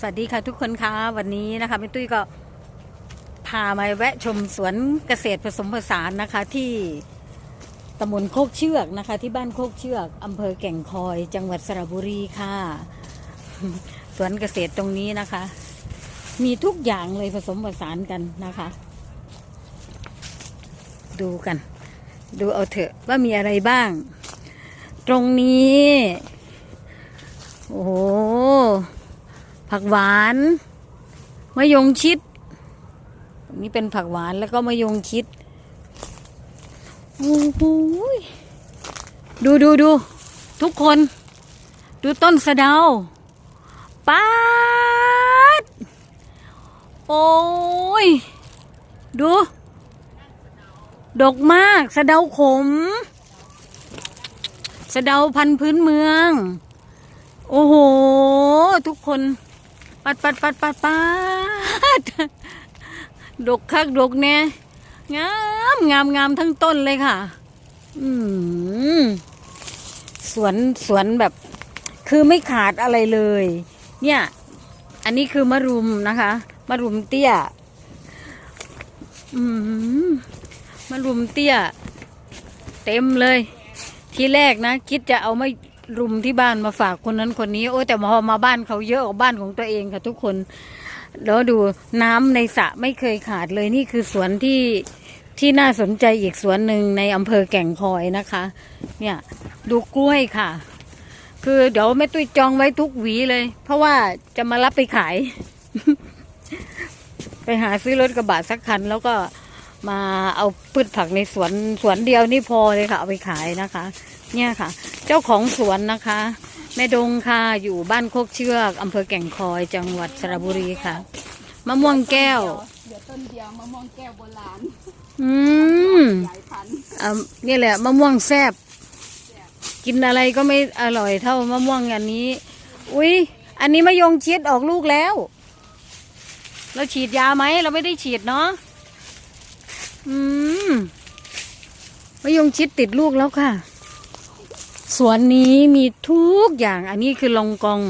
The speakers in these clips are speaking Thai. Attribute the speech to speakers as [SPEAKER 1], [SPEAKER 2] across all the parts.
[SPEAKER 1] สวัสดีค่ะทุกคนคะวันนี้นะคะแม่ตุ้ยก็พามาแวะชมสวนเกษตรผสมผสานนะคะ ที่ตำบลโคกเชือกนะคะ ที่บ้านโคกเชือกอำเภอแก่งคอย จังหวัดสระบุรีค่ะ สวนเกษตรตรงนี้นะคะ มีทุกอย่างเลยผสมผสานกันนะคะ ดูกัน ดูเอาเถอะว่ามีอะไรบ้าง ตรงนี้ โอ้โห ผักหวานมะยงชิดตรงนี้เป็นผักหวานแล้วก็มะยงชิดโอ้โหยดูดูดูทุกคน ดูต้นสะเดาป๊าดโอ้ย ดู ดกมาก สะเดาขม สะเดาพันธุ์พื้นเมือง โอ้โห ทุกคน ปัดปัดปัดปัดปัดดกคักดกเนี่ยงามงามงามทั้งต้นเลยค่ะ อืมสวนสวนแบบ คือไม่ขาดอะไรเลย เนี่ย อันนี้คือมะรุมนะคะมะรุมเตี้ย อืมมะรุมเตี้ย เต็มเลย ทีแรกนะ คิดจะเอาไมา รุมที่บ้านมาฝากคนนั้นคนนี้ โอ้แต่พอมาบ้านเขาเยอะกว่าบ้านของตัวเองค่ะทุกคน แล้วดูน้ำในสระไม่เคยขาดเลยนี่คือสวนที่ที่น่าสนใจอีกสวนหนึ่งในอำเภอแก่งคอยนะคะ เนี่ยดูกล้วยค่ะ คือเดี๋ยวแม่ตุ้ยจองไว้ทุกหวีเลย เพราะว่าจะมารับไปขาย ไปหาซื้อรถกระบะสักคัน แล้วก็มาเอาพืชผักในสวนสวนเดียวนี่พอเลยค่ะ เอาไปขายนะคะ เนี่ยค่ะ เจ้าของสวนนะคะ แม่ดงค่ะอยู่บ้านโคกเชือกอำเภอแก่งคอยจังหวัดสระบุรีค่ะ มะม่วงแก้ว
[SPEAKER 2] เดี๋ยวต้นเดียวมะม่วงแก้วโบราณ
[SPEAKER 1] อืม
[SPEAKER 2] หลายพัน
[SPEAKER 1] อ่านี่แหละมะม่วงแซบกินอะไรก็ไม่อร่อยเท่ามะม่วงอันนี้ อุ้ยอันนี้มะยงชิดออกลูกแล้ว เราฉีดยาไหมเราไม่ได้ฉีดเนาะอืมมะยงชิดติดลูกแล้วค่ะ สวนนี้มีทุกอย่าง อันนี้คือลองกอง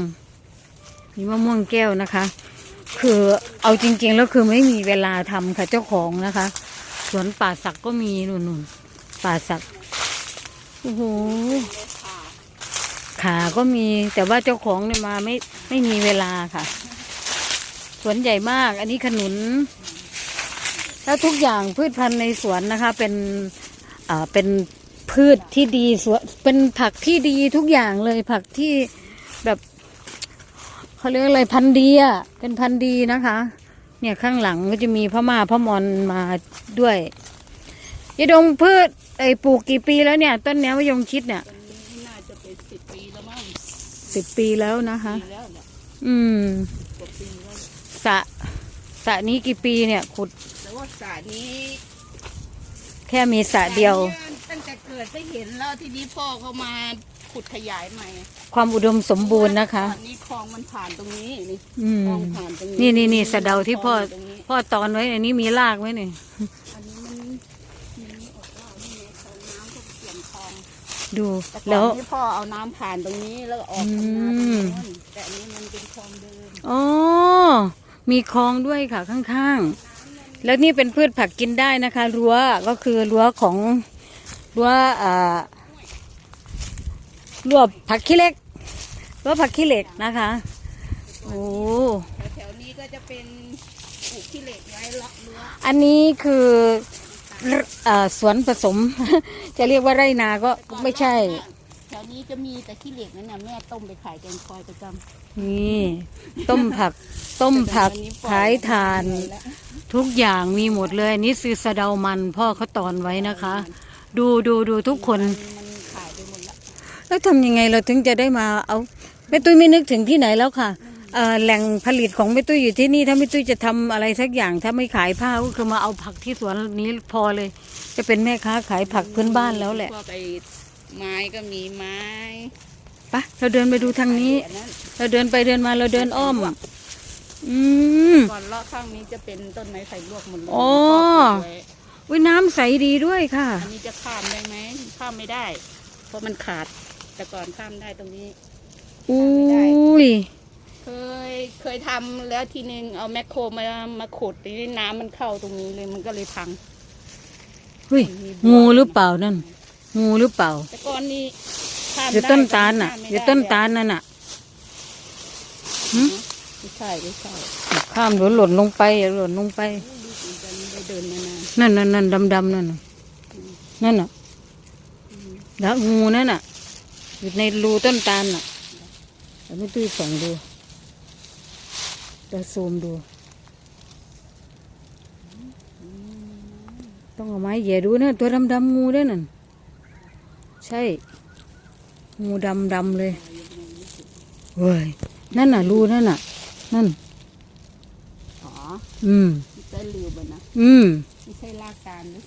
[SPEAKER 1] มีมะม่วงแก้วนะคะ คือเอาจริง ๆ แล้วคือไม่มีเวลาทำค่ะเจ้าของนะคะ สวนป่าสักก็มีนุ่นๆป่าสักโอ้โหขาก็มีแต่ว่าเจ้าของเนี่ยมาไม่ไม่มีเวลาค่ะ สวนใหญ่มาก อันนี้ขนุน แล้วทุกอย่างพืชพันธุ์ในสวนนะคะ เป็นอ่าเป็น พืชที่ดีสวนเป็นผักที่ดีทุกอย่างเลย ผักที่แบบเขาเรียกอะไรพันธุ์ดีอะเป็นพันธุ์ดีนะคะ เนี่ยข้างหลังก็จะมีพม่าพมอนมาด้วยยายดงพืชไอ้ปลูกกี่ปีแล้วเนี่ย ต้นเนี้ยมะยงชิดเนี่ย
[SPEAKER 2] ต้นนี้น่าจะเป็นสิบปีแล้วมั้ง
[SPEAKER 1] สิบปีแล้วนะคะ
[SPEAKER 2] ปีแล้วแหละ
[SPEAKER 1] อืม
[SPEAKER 2] กว่าปีแล้ว
[SPEAKER 1] สระสระนี้กี่ปีเนี่ยขุด
[SPEAKER 2] แต่ว่าสระนี้
[SPEAKER 1] แค่มีสระเดียว
[SPEAKER 2] สระนี้ตั้งแต่เกิดไปเห็นแล้วทีนี้พ่อเขามาขุดขยายใหม่
[SPEAKER 1] ความอุดมสมบูรณ์นะคะ
[SPEAKER 2] ตอนนี้คลองมันผ่านตรงนี้นี่
[SPEAKER 1] อืม
[SPEAKER 2] คลองผ่านตรงนี้
[SPEAKER 1] นี่นี่นี่สะเดาที่พ่อ
[SPEAKER 2] คลงยู่ตรงนี้
[SPEAKER 1] พ่อตอนไว้ในนี้มีรากไหมเนี่ย
[SPEAKER 2] อันนี้มันมันออกว่านี่ไงคลองน้ำก็เปลี่ยนคลอง
[SPEAKER 1] ดู
[SPEAKER 2] แต่ก่
[SPEAKER 1] แล้
[SPEAKER 2] อ
[SPEAKER 1] วน
[SPEAKER 2] นี้พ่อเอาน้ำผ่านตรงนี้แล้วก็ออก
[SPEAKER 1] อื
[SPEAKER 2] ทางนาตรง
[SPEAKER 1] ม
[SPEAKER 2] นู้นแต่อันนี้มันเป็นคลองเดิม
[SPEAKER 1] อ๋อ มีคลองด้วยค่ะข้างๆ แล้วนี่เป็นพืชผักกินได้นะคะ รั้วก็คือรั้วของ รั้วอ่ารั้วผักขี้เหล็กรั้วผักขี้เหล็กนะคะโอ้
[SPEAKER 2] แถวๆนี้ก็จะเป็นปลูกขี้เหล็กไว้เลาะรั้ว
[SPEAKER 1] อันนี้คือเอ่อสวนผสม จะเรียกว่าไร่นาก็ไม่ใช่
[SPEAKER 2] แถวนี้จะมีแต่ขี้เหล็กนั่นน่ะแม่ต้มไปขายแกงคอยประจำ
[SPEAKER 1] นี่ ต้มผักต้มผัก
[SPEAKER 2] แต่ตอนนี้ปล่อ
[SPEAKER 1] ขายทาน
[SPEAKER 2] แล้ว
[SPEAKER 1] ทุกอย่างมีหมดเลยอันนี่ซื้อสะเดามันพ่อเขาตอนไว้นะคะ ดูดูดูทุกคน
[SPEAKER 2] มันขายไปหมดแล้ว
[SPEAKER 1] แล้วทำยังไงเราถึงจะได้มาเอาแม่ตุ้ยไม่นึกถึงที่ไหนแล้วค่ะเอ่อแหล่งผลิตของแม่ตุ้ยอยู่ที่นี่ ถ้าแม่ตุ้ยจะทำอะไรสักอย่าง ถ้าไม่ขายผ้าก็คือมาเอาผักที่สวนนี้พอเลย จะเป็นแม่ค้าขายผักพื้นบ้านแล้วแหละ
[SPEAKER 2] ก็ไปไม้ก็มีไม้
[SPEAKER 1] ไปะเราเดินไปดูทางนี้
[SPEAKER 2] อันนั้น
[SPEAKER 1] เราเดินไปเดินมาเราเดินอ้อม อืม
[SPEAKER 2] ก่อนเลาะข้างนี้จะเป็นต้นไม้ไผ่ลวกหมดเลย
[SPEAKER 1] อ๋อ
[SPEAKER 2] พ่ปลูกไว้
[SPEAKER 1] วิน้ำใสดีด้วยค่ะ
[SPEAKER 2] อันนี้จะข้ามได้ไหมข้ามไม่ได้ เพราะมันขาดแต่ก่อนข้ามได้ตรงนี้
[SPEAKER 1] อุ้ย
[SPEAKER 2] เคยเคยทำแล้วทีนึงเอาแมคโครมามาขุดทีนี้น้ำมันเข้าตรงนี้เลยมันก็เลยพัง
[SPEAKER 1] เฮ้ยงูหรือเปล่านั่น งูหรือเปล่า
[SPEAKER 2] แต่ก่อนนี้ข้าม
[SPEAKER 1] อยู่
[SPEAKER 2] ได้
[SPEAKER 1] ต้นตาลน่ะ
[SPEAKER 2] ข้มไม่
[SPEAKER 1] อยู่
[SPEAKER 2] ได้
[SPEAKER 1] ต้นตาลนั่นน่ะ
[SPEAKER 2] ไม่ใช่ไม่ใช่
[SPEAKER 1] ข้ามหล่นหล่นลงไปอย่าหล่นลงไป
[SPEAKER 2] ดูสิจะไม่ได้เดินมานา น
[SPEAKER 1] นั่นนั่นนั่นดำดำนั่นน่ะนั่นน่ะแล้วงูนั่นน่ะอยู่ในรูต้นตาลน่ะเดี๋ยวไม่ตื้อส่องดูจะซูมดู ต้องเอาไม้เหย่ดูนะตัวดำดำๆงูด้วยนั่นใช่ งูดำดำๆเลยเว้ยนั่นน่ะรูนั่นน่ะ นั่น
[SPEAKER 2] อ๋อ
[SPEAKER 1] อืม
[SPEAKER 2] ไม่ใช่ลืมนะ
[SPEAKER 1] อืม
[SPEAKER 2] ไม่ใช่ลากการนะ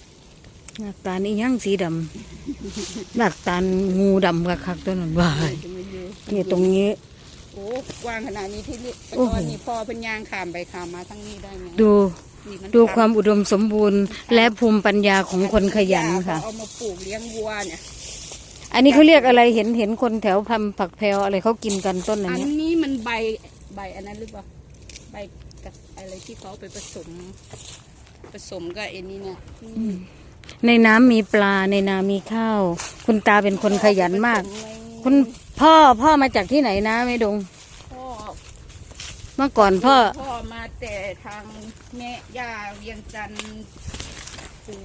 [SPEAKER 1] หลักตานี่ยังสีดำ หลักตางูดำกับคักตัวนั้นวาย
[SPEAKER 2] จะไม่เยอะ
[SPEAKER 1] นี่ตรงนี้
[SPEAKER 2] โอ้กว้างขนาดนี้ที่นี่แต่
[SPEAKER 1] โอ้โห
[SPEAKER 2] ก่อนนี่พอเป็นยางขามไปขามมาทั้งนี้ได้ไง
[SPEAKER 1] ดู
[SPEAKER 2] นี่น
[SPEAKER 1] ดูความอุดมสมบูรณ์และภูมิปัญญาของคนขยันค่ะ
[SPEAKER 2] เอามาปลูกเลี้ยงวัวเนี่ย
[SPEAKER 1] อันนี้เขาเรียกอะไรเห็นเห็นคนแถวพัมผักแพรวอะไรเขากินกันต้นอัน
[SPEAKER 2] อัน
[SPEAKER 1] เนี้ย
[SPEAKER 2] นี้มันใบใบอันนั้นหรือเปล่าใบ กับอะไรที่เขาเอาไปผสม ผสมกับไอ้นี่เนี่ย
[SPEAKER 1] ในน้ำมีปลาในนามีข้าว คุณตาเป็นคนขยันมาก
[SPEAKER 2] ผสไว้
[SPEAKER 1] คุณพ่อพ่อมาจากที่ไหนนะไม่ดง
[SPEAKER 2] พ่อ
[SPEAKER 1] เมื่อก่อนพ่อ
[SPEAKER 2] พ่อมาแต่ทางแม่ย่าเวียงจันทร์ปู่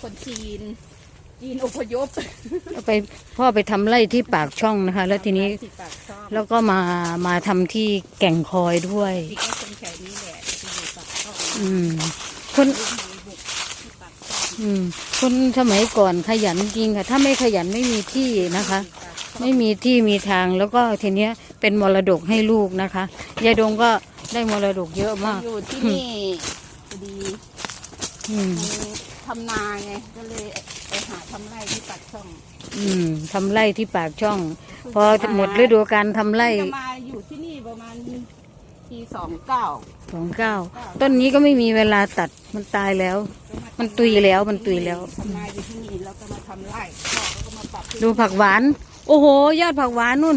[SPEAKER 2] คนจีน จีนอพยพ
[SPEAKER 1] ไปพ่อไปทำไร่ที่ปากช่องนะคะ แล้วทีนี้
[SPEAKER 2] ที่ปากช่อง
[SPEAKER 1] แล้วก็มามาทำที่แก่งคอยด้วย
[SPEAKER 2] ที่ก็คนแถวนี้แหละที่อยู่ปากช่อง
[SPEAKER 1] อืม คน
[SPEAKER 2] ลูกหมูบุกที่ปากช่อง
[SPEAKER 1] อืม คนสมัยก่อนขยันจริงค่ะ ถ้าไม่ขยันไม่มีที่นะคะ
[SPEAKER 2] ที่ปากช่อง
[SPEAKER 1] ไม่มีที่มีทางแล้วก็ทีเนี้ยเป็นมรดกให้ลูกนะคะยายดงก็ได้มรดกเยอะมาก
[SPEAKER 2] อยู่ที่นี่พอดี
[SPEAKER 1] อืม
[SPEAKER 2] มันทำนาไงก็เลย ช่อง
[SPEAKER 1] อืมทำไร่ที่ปากช่อง พอหมดฤดูการทำไร่
[SPEAKER 2] จะมาอยู่ที่นี่ประมาณปีสองเก้า
[SPEAKER 1] สองเก้าต้นนี้ก็ไม่มีเวลาตัดมันตายแล้ว มันตุยแล้วมันตุยแล้ว
[SPEAKER 2] ทำนาอยู่ที่นี่แล้วก็มาทำไร่พ่อก็มาปรับที่
[SPEAKER 1] ดูผักหวาน โอ้โห ยอดผักหวานนู่น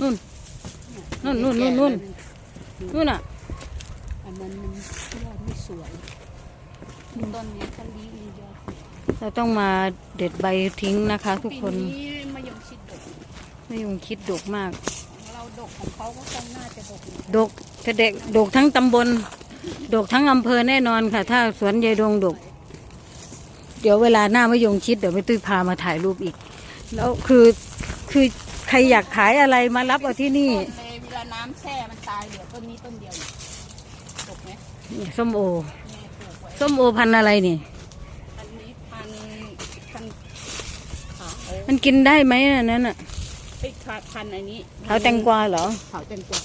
[SPEAKER 1] นู่นนู่นนู่นนู่นนู่นนู่นอะ
[SPEAKER 2] อันนั้นมันยอดไม่สวยต้นเนี้ยเขาลีมียอด
[SPEAKER 1] เราต้องมาเด็ดใบทิ้งนะคะ ทุก
[SPEAKER 2] ปี
[SPEAKER 1] คน
[SPEAKER 2] นี้มายงชิดดก
[SPEAKER 1] ไม่ยงคิดดกมาก
[SPEAKER 2] ของเราดกของเขาก็คงน่าจะดกอยู่
[SPEAKER 1] ดกจะเด็กดกทั้งตำบล ดกทั้งอำเภอแน่นอนค่ะ ถ้าสวนยายดงดก เดี๋ยวเวลาหน้ามะยงชิดเดี๋ยวไม่ตุ้ยพามาถ่ายรูปอีก แล้วคือคือใครอยากขายอะไรมารับเอาที่นี่
[SPEAKER 2] ต้นเลยเวลาน้ำแช่มันตายเหลือต้นนี้ต้นเดียวเนี่ยดกไหม
[SPEAKER 1] นี่ส้มโอ
[SPEAKER 2] แม่ปลูกไว้
[SPEAKER 1] ส้มโอพันธุ์อะไรนี่
[SPEAKER 2] อันนี้พันพันขาว
[SPEAKER 1] มันกินได้ไหมอันนั้นอะ
[SPEAKER 2] ไอ้ขาพันอันนี้
[SPEAKER 1] ขาวแตงกวาเหรอ
[SPEAKER 2] ขาวแตงกวา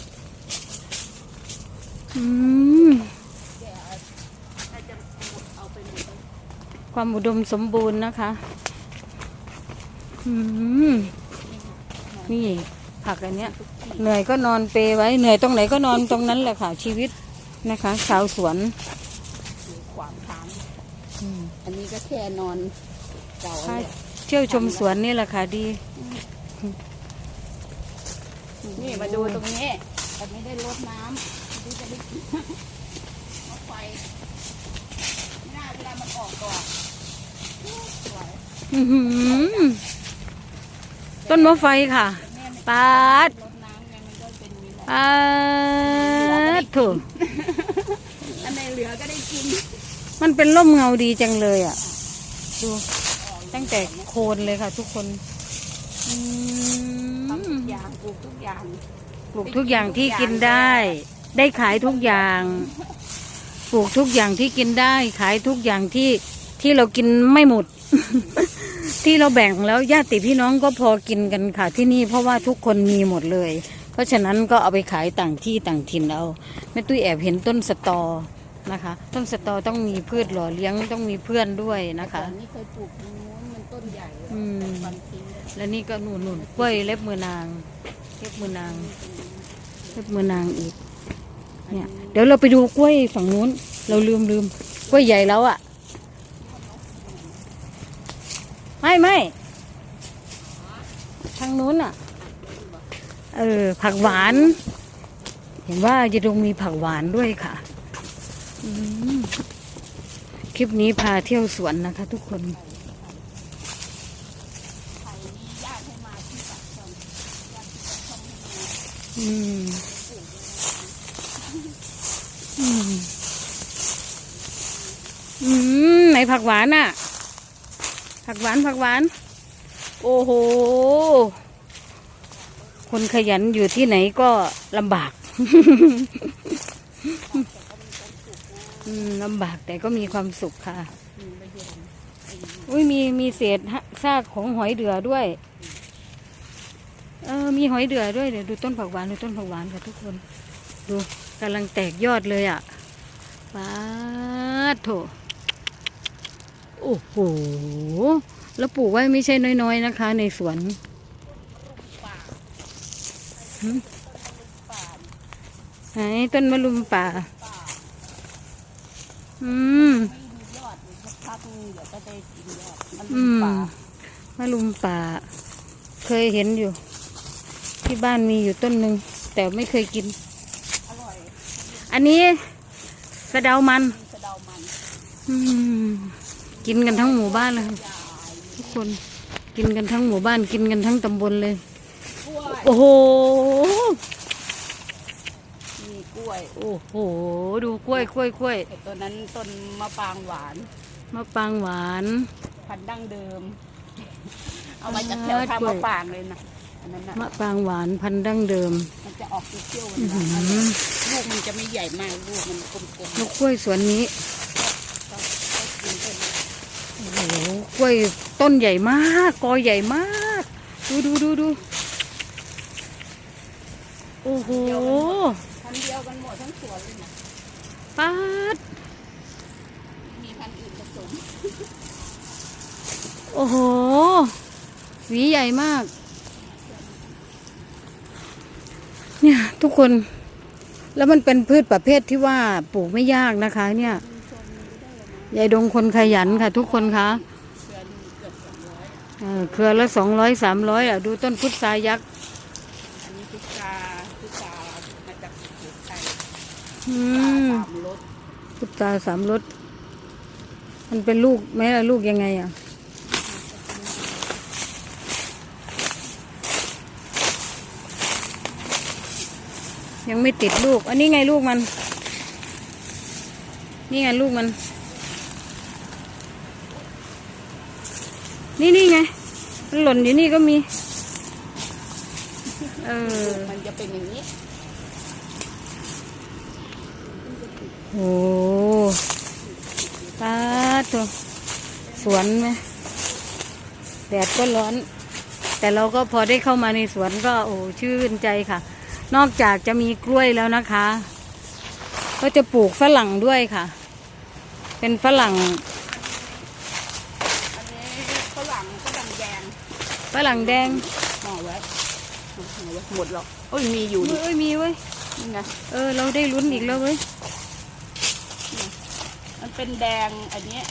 [SPEAKER 1] อืม
[SPEAKER 2] แกน่าจะเอาไปหมดเลย
[SPEAKER 1] ความอุดมสมบูรณ์นะคะ อืมนี่ผักอันเนี้ย เหนื่อยก็นอนเปรไว้ เหนื่อยตรงไหนก็นอนตรงนั้นแหละค่ะชีวิตนะคะ ชาวสวน
[SPEAKER 2] อยู่ขวางทาง
[SPEAKER 1] อืม
[SPEAKER 2] อันนี้ก็แค่นอนเก่า
[SPEAKER 1] ค่ะ
[SPEAKER 2] เนี่ย
[SPEAKER 1] เที่ยวชมสวนนี่แหละค่ะดี
[SPEAKER 2] นี่มาดูตรงนี้แต่ไม่ได้รดน้ำดูจะได้กินมะไฟไม่น่าเวลามันออกดอกสวย
[SPEAKER 1] อื้อหือต้นมะไฟค่ะ
[SPEAKER 2] แม่ไม่
[SPEAKER 1] ปาด
[SPEAKER 2] รดน้ำไงมันก็เป็นอย่างนี้แหละ
[SPEAKER 1] ปาดถูก
[SPEAKER 2] อันในเหลือก็ได้กิน
[SPEAKER 1] มันเป็นร่มเงาดีจังเลยอะ ดู ตั้งแต่โคนเลยค่ะ ทุกคนอื
[SPEAKER 2] ทำทุ
[SPEAKER 1] ม
[SPEAKER 2] กอย่างปลูกทุกอย่าง
[SPEAKER 1] ปลูกทุกอย่างที่กินได้ ได้ขายทุกอย่าง ปลูกทุกอย่างที่กินได้ ขายทุกอย่างที่ที่เรากินไม่หมด ที่เราแบ่งแล้วญาติพี่น้องก็พอกินกันค่ะที่นี่เพราะว่าทุกคนมีหมดเลย เพราะฉะนั้นก็เอาไปขายต่างที่ต่างถิ่นเอาแม่ตุ้ยแอบเห็นต้นสตอนะคะ ต้นสตอต้องมีพืชหล่อเลี้ยงต้องมีเพื่อนด้วยนะคะ
[SPEAKER 2] แต่นี่เคยปลูก ตรงนู้นมันต้นใหญ่
[SPEAKER 1] อืม
[SPEAKER 2] ฟันทิ้งเลย
[SPEAKER 1] และนี่ก็หนุ่นนุ่นกล้วยเล็บมือนาง เล็บมือนาง เล็บมือนางอีก เนี่ย เดี๋ยวเราไปดูกล้วยฝั่งนู้น เราลืมลืมกล้วยใหญ่แล้วอะ่ะ ไม่ไม่ทางนู้นอะ่ะ เออ ผักหวาน เห็นว่าจะตรงมีผักหวานด้วยค่ะอืมคลิปนี้พาเที่ยวสวนนะคะทุกคน
[SPEAKER 2] ไผ่นี้ญาติให้มาที่ปากช่องญาติที่ปากช่องให้มา
[SPEAKER 1] อืมอืมอืมไหนผักห วานอะ ผักหวานผักหวาน โอ้โห คนขยันอยู่ที่ไหนก็ลำบากลำบากแต่ก็มีความสุขค่ะ
[SPEAKER 2] อุ้ย
[SPEAKER 1] มีมีเศษซากของหอยเดือด้วย เออ มีหอยเดือด้วยเดี๋ยวดูต้นผักหวานดูต้นผักหวานค่ะทุกคน ดูกำลังแตกยอดเลยอะป้าดโถ โอ้โห แล้วปลูกไว้ไม่ใช่น้อยๆนะคะ ในสวน
[SPEAKER 2] ป่า
[SPEAKER 1] หืม
[SPEAKER 2] ป่า
[SPEAKER 1] ไหนต้นมะลุมป่า
[SPEAKER 2] ป่า
[SPEAKER 1] อืม
[SPEAKER 2] ไม่มียอดเลยสักพักนึงเดี๋ยวก็ได้กินยอดมัน
[SPEAKER 1] อืม
[SPEAKER 2] ป่ามะ
[SPEAKER 1] ลุมป่า เคยเห็นอยู่ ที่บ้านมีอยู่ต้นหนึ่งแต่ไม่เคยกิน
[SPEAKER 2] อร่อย
[SPEAKER 1] อันนี้สะเดามัน
[SPEAKER 2] มีสะเดามัน
[SPEAKER 1] อืม กินกันทั้งหมู่บ้านเลย
[SPEAKER 2] ยาย
[SPEAKER 1] ทุกคนกินกันทั้งหมู่บ้านกินกันทั้งตำบลเลย
[SPEAKER 2] กล้วย
[SPEAKER 1] โอ้โห
[SPEAKER 2] มีกล้วย
[SPEAKER 1] โอ้โห ดูกล้วยกล้วยกล้วย
[SPEAKER 2] ไอ้ตัวนั้นต้นมะปรางหวาน
[SPEAKER 1] มะปรางหวาน
[SPEAKER 2] พันธุ์ดั้งเดิม เอามาจากแถวทาง
[SPEAKER 1] กล้วย
[SPEAKER 2] มะปรางเลยนะอันนั้นน่ะ
[SPEAKER 1] มะปรางหวานพันธุ์ดั้งเดิม
[SPEAKER 2] มันจะออกเปรี้ยวๆ
[SPEAKER 1] อื้อ
[SPEAKER 2] ห
[SPEAKER 1] หื
[SPEAKER 2] วาน
[SPEAKER 1] อ
[SPEAKER 2] ๆลูกมันจะไม่ใหญ่มากลูกมันกลม
[SPEAKER 1] นกกล้วยสวนนี้
[SPEAKER 2] ๆก็ก็กินเป็น
[SPEAKER 1] โอ้โห กล้วยต้นใหญ่มากกอใหญ่มาก ดูดูดูดูโอ้โห
[SPEAKER 2] พันธุ์เดียวกันหมดทั้งสวนเลยนะ
[SPEAKER 1] ป้าด
[SPEAKER 2] มีพันธุ์อื่นผสม
[SPEAKER 1] โอ้โหหวีใหญ่มาก เนี่ยทุกคน แล้วมันเป็นพืชประเภทที่ว่าปลูกไม่ยากนะคะ เนี่ย ยายดงคนขยันค่ะ ทุกคนคะ
[SPEAKER 2] เดือนเกือบสองร้อย
[SPEAKER 1] เออเครือละสองร้อยสามร้อยอะดูต้นพุทรายักษ์
[SPEAKER 2] อันนี้พิซาพิซามาจากสุโขทัย
[SPEAKER 1] อื
[SPEAKER 2] พิซามสามรส
[SPEAKER 1] พุทราสามรสมันเป็นลูกไหมล่ะลูกยังไงอะยังไม่ติดลูก อันนี้ไงลูกมัน นี่ไงลูกมัน นี่นี่ไง มันหล่นอยู่นี่ก็มี เออ
[SPEAKER 2] มันจะเป็นอย่างนี้
[SPEAKER 1] โอ้ป้าดตัวสวนไหมแดดก็ร้อน แต่เราก็พอได้เข้ามาในสวนก็โอ้ชื่นใจค่ะ นอกจากจะมีกล้วยแล้วนะคะ ก็จะปลูกฝรั่งด้วยค่ะ เป็นฝรั่ง
[SPEAKER 2] อันนี้ฝรั่งฝรั่งแดง
[SPEAKER 1] ฝรั่งแดง
[SPEAKER 2] ห่อไว้ห่อไว้หมดหรอกโอ้ยมีอยู่นี่
[SPEAKER 1] เอ้ยมีเว้ย
[SPEAKER 2] นี่ไง
[SPEAKER 1] เออ เราได้ลุ้นอีกแล้วเว้ย
[SPEAKER 2] มันเป็นแดงอันเนี้ย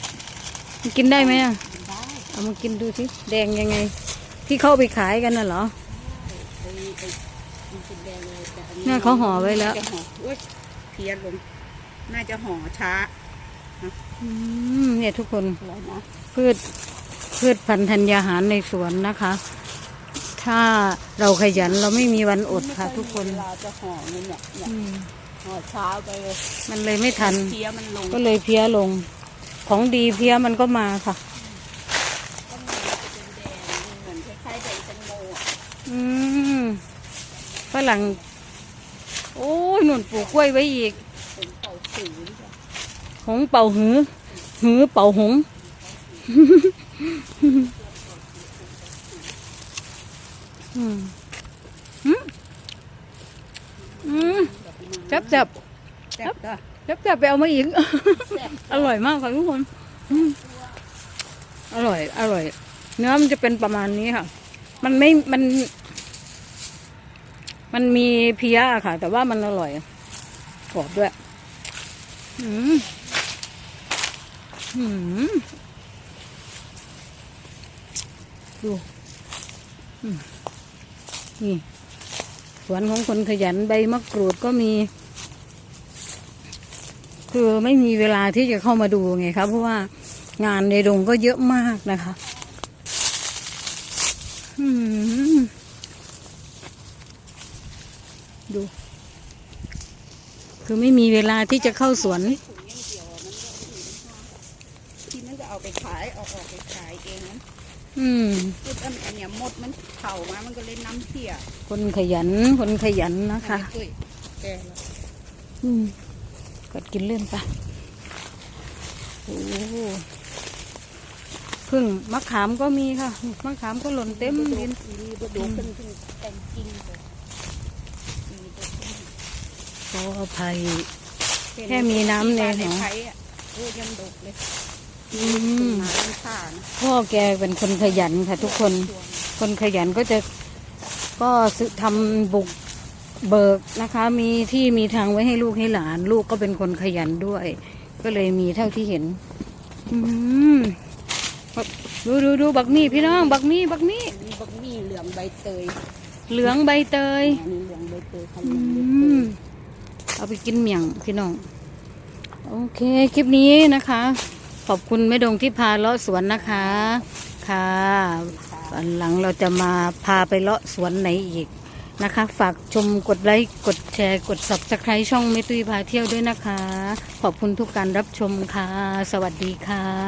[SPEAKER 1] มันกินได้ไหมอะ
[SPEAKER 2] กินได้
[SPEAKER 1] เอามากินดูสิแดงยังไง ที่เข้าไปขายกันน่ะเหรอ
[SPEAKER 2] ไอ้ไอ้มันเป็นแดงเลยแต่อันนี้
[SPEAKER 1] เนี่ยเขาห่อไว้แล้ว
[SPEAKER 2] น่าจะห่ออุ้ยเพี้ยนลงน่าจะห่อช้า
[SPEAKER 1] อืมเนี่ยทุกคน
[SPEAKER 2] สวยนะ
[SPEAKER 1] พืช พืชพันธุ์ธัญญาหารในสวนนะคะ ถ้าเราขยันเราไม่มีวันอดค่ะ ทุกคน
[SPEAKER 2] เวลาจะห่อเนี่ยเนี่ยเนี่ย
[SPEAKER 1] อืม
[SPEAKER 2] ห่อช้าไปเลย
[SPEAKER 1] มันเลยไม่ทัน
[SPEAKER 2] เพี้ยมันลง
[SPEAKER 1] ก็เลยเพี้ยลง ของดีเพี้ยมันก็มาค่ะ
[SPEAKER 2] ก็มีจะเป็นแดงเหมือนคล้ายๆแดงแตงโมอะ
[SPEAKER 1] อืมฝรั่ง โอ้ยหนุนปลูกกล้วยไว้อีก
[SPEAKER 2] เป็นเต่าสือจ้ะ
[SPEAKER 1] หงเป่าหือ หือเป่าหง อืมอืมอืมจับจับ
[SPEAKER 2] แซ่บจ้ะ
[SPEAKER 1] จับจับไปเอามาอีก
[SPEAKER 2] แซ่บ
[SPEAKER 1] อร่อยมากค่ะทุกคนอืมอร่อย อร่อย เนื้อมันจะเป็นประมาณนี้ค่ะ มันไม่ มัน มันมีเพี้ยอะค่ะ แต่ว่ามันอร่อย กรอบด้วย อืมอืม ดูนี่วนของคนขยันใบมะกรูดก็มี คือไม่มีเวลาที่จะเข้ามาดูไงครับ เพราะว่างานในดงก็เยอะมากนะคะดู คือไม่มีเวลาที่จะเข้าสวน
[SPEAKER 2] ถุงยังเดียวอะมันก็ไม่มันั้นก็เอาไปขายเอาออกไปขาย
[SPEAKER 1] อืม
[SPEAKER 2] พูดอันอันเนี้ยหมดมันเผามา มันก็เลยน้ำเสีย
[SPEAKER 1] คนขยัน คนขยันนะคะ
[SPEAKER 2] อันนี้ตุ้ยแกแล้ว
[SPEAKER 1] อืมกดกินเลื่อนปะโอ้พึ่งมะขามก็มีค่ะ มะขามก็หล่นเต็มดิน
[SPEAKER 2] มีบดูขึ้นขึ้นแต่งจริงเลยมีตัวขึ้น
[SPEAKER 1] ขออภัย แค่มีน้ำในหัว
[SPEAKER 2] ไทยอะเออยังดกเลย
[SPEAKER 1] อืม
[SPEAKER 2] มาล้างข้านะ
[SPEAKER 1] พ่อแกเป็นคนขยันค่ะ ทุกคน
[SPEAKER 2] ช่วง
[SPEAKER 1] คนขยันก็จะก็ซื้อทำบุกเบิกนะคะ มีที่มีทางไว้ให้ลูกให้หลาน ลูกก็เป็นคนขยันด้วย ก็เลยมีเท่าที่เห็น อืมดูดูดูบักมี่พี่น้องบักมี่บักมี่
[SPEAKER 2] มีบักมี่เหลืองใบเตย
[SPEAKER 1] เหลืองใบเตย
[SPEAKER 2] อันนี้เหลืองใบเตยเขาเห
[SPEAKER 1] อื
[SPEAKER 2] ลืองใบเต
[SPEAKER 1] ม
[SPEAKER 2] ย
[SPEAKER 1] เอาไปกินเมี่ยงพี่น้อง โอเคคลิปนี้นะคะ ขอบคุณแม่ดงที่พาเลาะสวนนะคะ ค่ะวันหลังเราจะมาพาไปเลาะสวนไหนอีกนะคะ ฝากชมกดไลค์กดแชร์กด subscribe ช่องเมตุยพาเที่ยวด้วยนะคะ ขอบคุณทุกการรับชมค่ะ สวัสดีค่ะ